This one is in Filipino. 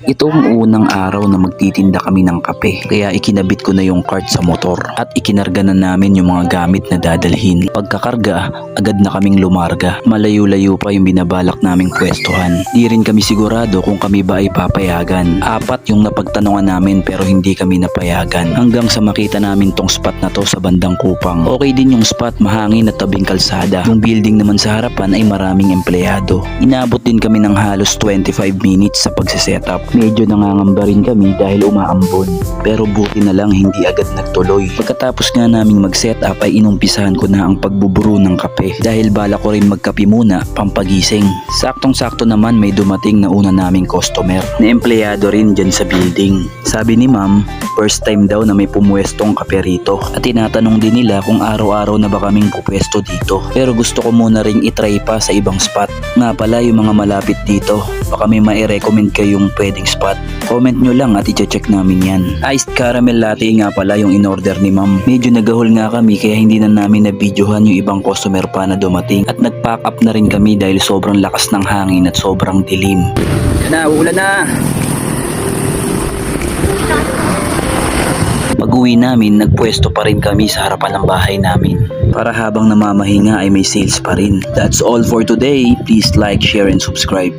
Ito ang unang araw na magtitinda kami ng kape kaya ikinabit ko na yung cart sa motor at ikinarga na namin yung mga gamit na dadalhin. Pagkakarga, agad na kaming lumarga. Malayo-layo pa yung binabalak naming pwestuhan. Di rin kami sigurado kung kami ba ay papayagan. Apat yung napagtanungan namin pero hindi kami napayagan. Hanggang sa makita namin tong spot na to sa bandang kupang. Okay din yung spot mahangin at tabing kalsada. Yung building naman sa harapan ay maraming empleyado. Inabot din kami ng halos 25 minutes sa pagsisetup. Medyo nangangamba rin kami dahil umaambon. Pero buti na lang hindi agad nagtuloy. Pagkatapos nga naming mag-setup ay inumpisahan ko na ang pagbuburo ng kape dahil bala ko rin magkape muna pampagising. Saktong-sakto naman may dumating na una naming customer na empleyado rin dyan sa building. Sabi ni ma'am, first time daw na may pumuwestong kape rito at tinatanong din nila kung araw-araw na ba kaming pupwesto dito. Pero gusto ko muna ring itry pa sa ibang spot. Nga pala yung mga malapit dito, baka may mai-recommend kayong pwedeng spot. Comment nyo lang at i-check namin yan. Iced caramel latte nga pala yung in-order ni ma'am. Medyo nagahol nga kami kaya hindi na namin na-videohan yung ibang customer pa na dumating. At nag-pack up na rin kami dahil sobrang lakas ng hangin at sobrang dilim. Yan na, uulan na! Pag uwi namin, nagpwesto pa rin kami sa harapan ng bahay namin. Para habang namamahinga ay may sales pa rin. That's all for today. Please like, share, and subscribe.